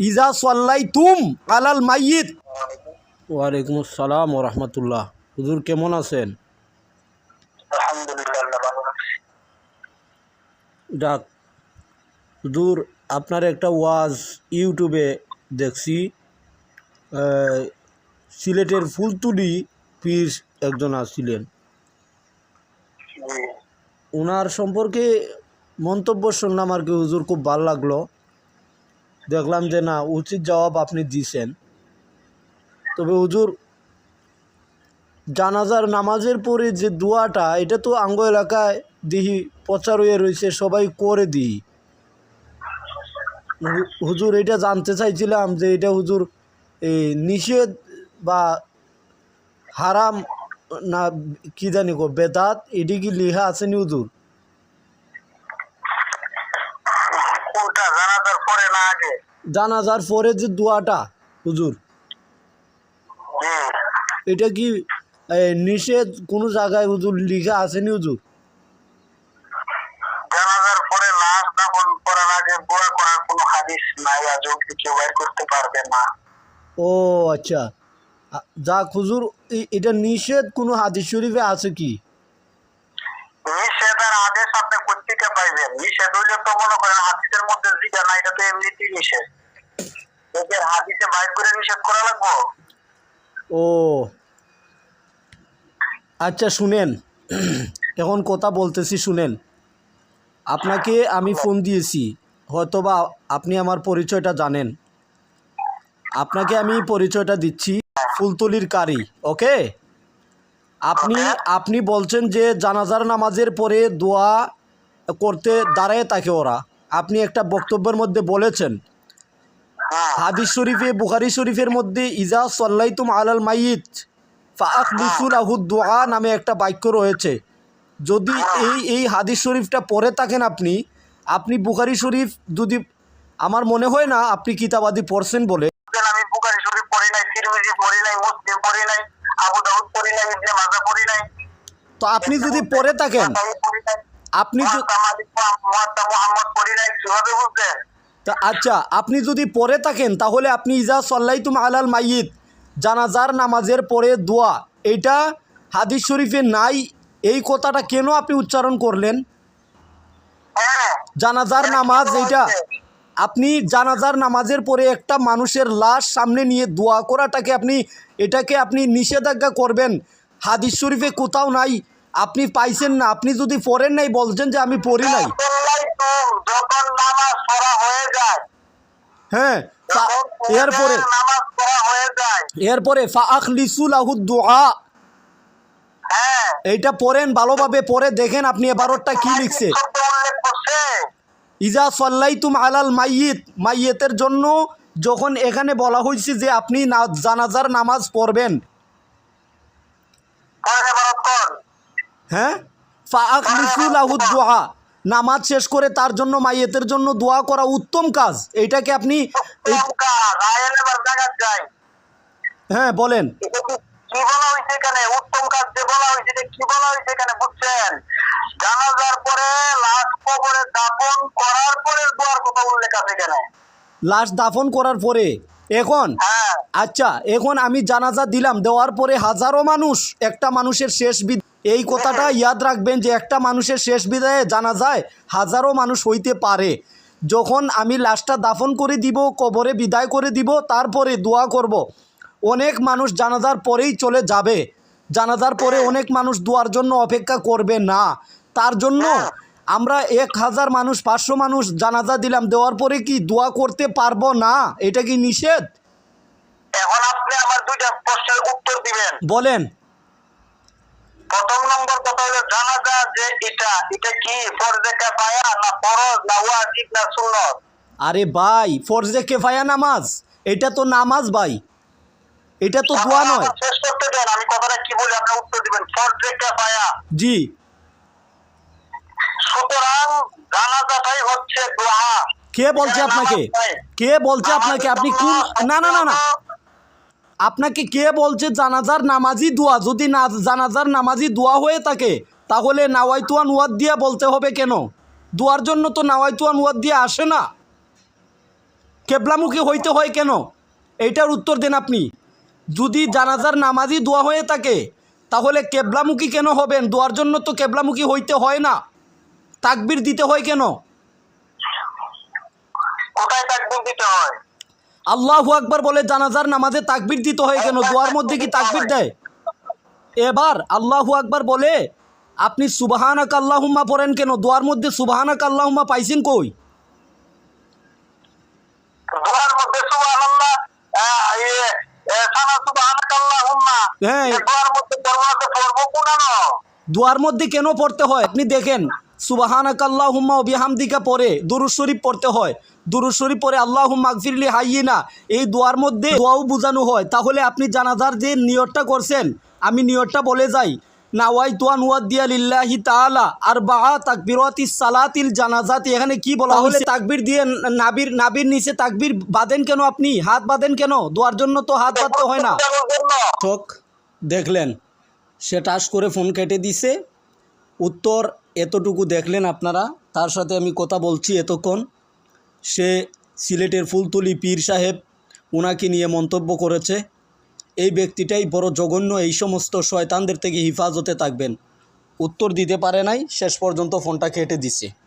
ইজা সাল্লাই তুম আলাল মাইয়িত। ওয়ালাইকুম আসসালাম রহমতুল্লাহ হুজুর কেমন আছেন? হুজুর আপনার একটা ওয়াজ ইউটিউবে দেখছি। আহ, সিলেটের ফুলতুলি পীর একজন আসছিলেন ওনার সম্পর্কে মন্তব্য শুনলাম আর কি, হুজুর খুব ভালো লাগল। দেখলাম যে না, উচিত জবাব আপনি দিছেন। তবে হুজুর, জানাজার নামাজের পরে যে দোয়াটা, এটা তো আঙ্গ এলাকায় দিহি প্রচার হয়ে রয়েছে, সবাই করে দিই। হুজুর, এটা জানতে চাইছিলাম যে এটা হুজুর এই নিষেধ বা হারাম না কি জানি গো, বেদাত? এটি কি লিখা আছে নি হুজুর? কোনটা? জানাজার পরে না আগে? জানাজার পরে যে দোয়াটা হুজুর। এটা কি এ, নিষেধ কোনো জায়গায় হুজুর লিখা আছে নি হুজুর? জানাজার পরে লাশ দাফন করার আগে দোয়া করার কোনো হাদিস নাই আজও কেউ বের করতে পারবে না। ও আচ্ছা। যাক হুজুর এটা নিষেধ কোনো হাদিস শরীফে আছে কি? পাইবেন। নিষেধ হইলে তো মনে করেন হাদিসের মধ্যে না এটা তো এমনিতেই নিষেধ। এদের হাদিসে বাইর করে নিষেধ করা লাগবো? ও। আচ্ছা শুনেন। এখন কথা বলতেছি শুনেন। আপনাকে আমি ফোন দিয়েছি। হয়তোবা আপনি আমার পরিচয়টা জানেন। আপনাকে আমি পরিচয়টা দিচ্ছি ফুলতলির কারি ওকে? আপনি আপনি বলছেন যে জানাজার নামাজের পরে দোয়া করতে দাঁড়ায় থাকে ওরা। আপনি একটা বক্তব্যের মধ্যে বলেছেন হ্যাঁ। হাদিস শরীফে বুখারি শরীফের মধ্যে ইজা সল্লাইতুম আলাল মাইয়িত ফাআখলিসুল আহুদ দোয়া নামে একটা বাক্য রয়েছে। যদি এই এই হাদিস শরীফটা পড়ে থাকেন আপনি আপনি বুখারি শরীফ যদি আমার মনে হয় না আপনি কিতাবাদি পড়ছেন বলে। আমি বুখারী শরীফ পড়ি নাই তিরমিজি পড়ি নাই মুসলিম পড়ি নাই আবু দাউদ পড়ি নাই ইবনে মাজাহ পড়ি নাই। তো আপনি যদি পড়ে থাকেন আপনি আচ্ছা আপনি যদি পরে থাকেন তাহলে আপনি ইজা সল্লাইতুম আলাল মাইয়িত জানাজার নামাজের পরে দোয়া এইটা হাদিস শরীফে নাই এই কথাটা কেন আপনি উচ্চারণ করলেন? হ্যাঁ। জানাজার নামাজ এইটা আপনি জানাজার নামাজের পরে একটা মানুষের লাশ সামনে নিয়ে দোয়া করাটাকে আপনি এটাকে আপনি নিষেধাজ্ঞা করবেন। হাদিস শরীফে কোথাও নাই আপনি পাইছেন না, আপনি যদি পড়েন নাই, বলছেন যে আমি পড়ি নাই। হয়ে এরপরে এরপরে এইটা পড়েন, ভালোভাবে পড়ে দেখেন আপনি এবারটা কি লিখছে। ইজা সল্লাইতুম আলাল মাইয়িত, মাইয়েতের জন্য যখন এখানে বলা হয়েছে যে আপনি জানাজার নামাজ পড়বেন। পরে হ্যাঁ? দোয়া নামাজ শেষ করে তার জন্য মাইয়েতের জন্য দোয়া করা উত্তম কাজ। এইটাকে আপনি হ্যাঁ বলেন। কি বলা হয়েছে এখানে? উত্তম কাজ যে বলা হয়েছে কি বলা হয়েছে এখানে? বুঝছেন? জানাজার পরে লাশ কবরে দাফন করার পরে দোয়ার কথা উল্লেখ আছে এখানে। লাশ দাফন করার পরে? এখন? হ্যাঁ। আচ্ছা এখন আমি জানাজা দিলাম দেওয়ার পরে হাজারো মানুষ একটা মানুষের শেষ বিদ এই কথাটা ইয়াদ রাখবেন যে একটা মানুষের শেষ বিদায়ে জানা যায় হাজারো মানুষ হইতে পারে। যখন আমি লাশটা দাফন করে দিব কবরে বিদায় করে দিব তারপরে দোয়া করব। অনেক মানুষ জানাজার পরেই চলে যাবে। জানাজার পরে অনেক মানুষ দোয়ার জন্য অপেক্ষা করবে না। তার জন্য আমরা এক হাজার মানুষ পাঁচশো মানুষ জানাজা দিলাম দেওয়ার পরে কি দোয়া করতে পারব না? এটা কি নিষেধ? এখন আপনি আমার দুইটা প্রশ্নের উত্তর দিবেন। বলেন। প্রথম নম্বর কথা হলো জানাজা যে এটা এটা কি ফরজে কাফায়া না ফরজ না ওয়াজিব না সুন্নত? আরে ভাই ফরজে কেফায়া নামাজ? এটা তো নামাজ ভাই। এটা তো দোয়া নয়। শেষ করতে দেন আমি কথাটা কি বলি আপনি উত্তর দিবেন ফরজে কাফায়া। জি। জানাজাটাই হচ্ছে দোয়া। কে বলছে আপনাকে? কে বলছে আপনাকে? আপনি কোন না না না না। আপনাকে কে বলছে জানাজার নামাজি দোয়া? যদি না জানাজার নামাজি দোয়া হয়ে থাকে তাহলে নাওয়াইতুয়ান ওয়াদ দিয়া বলতে হবে কেন? দোয়ার জন্য তো নাওয়াইতু আনুয়াদ দিয়ে আসে না। কেবলামুখী হইতে হয় কেন? এইটার উত্তর দেন আপনি। যদি জানাজার নামাজি দোয়া হয়ে থাকে তাহলে কেবলামুখী কেন হবেন? দোয়ার জন্য তো কেবলামুখী হইতে হয় না। তাকবির দিতে হয় কেন? আল্লাহু আকবার বলে জানাজার নামাজে তাকবির দিতে হয় কেন? দোয়ার মধ্যে কি তাকবির দেয়? এবার আল্লাহু আকবার বলে আপনি সুবাহানাক আল্লাহুম্মা পড়েন কেন? দোয়ার মধ্যে সুবাহানাক আল্লাহুম্মা পাইছেন কই? হ্যাঁ। দোয়ার মধ্যে কেন পড়তে হয়? আপনি দেখেন সুবাহানাক আল্লাহুম্মা অবিহামদিকা পরে দুরুদ শরীফ পড়তে হয়। দুরুদ শরীফ পরে আল্লাহুম্মা আগফিরলি হাইয়িনা। এই দোয়ার মধ্যে দোয়াও বোঝানো হয়। তাহলে আপনি জানাজার যে নিয়তটা করছেন আমি নিয়তটা বলে যাই। নাওয়াই তোয়া নুয়াদ দিয়া লিল্লাহি তাআলা আর বা তাকবিরাতি সালাতিল জানাজাত। এখানে কি বলা হয়েছে? তাকবির দিয়ে নাবির নাবির নিচে তাকবির বাঁধেন কেন আপনি? হাত বাঁধেন কেন? দোয়ার জন্য তো হাত বাঁধতে হয় না। ঠক দেখলেন সে টাস করে ফোন কেটে দিছে। উত্তর এতটুকু দেখলেন আপনারা। তার সাথে আমি কথা বলছি এতক্ষণ। সে সিলেটের ফুলতুলি পীর সাহেব ওনাকে নিয়ে মন্তব্য করেছে, এই ব্যক্তিটাই বড় জঘন্য, এই সমস্ত শয়তানদের থেকে হিফাজতে থাকবেন। উত্তর দিতে পারে নাই, শেষ পর্যন্ত ফোনটা কেটে দিছে।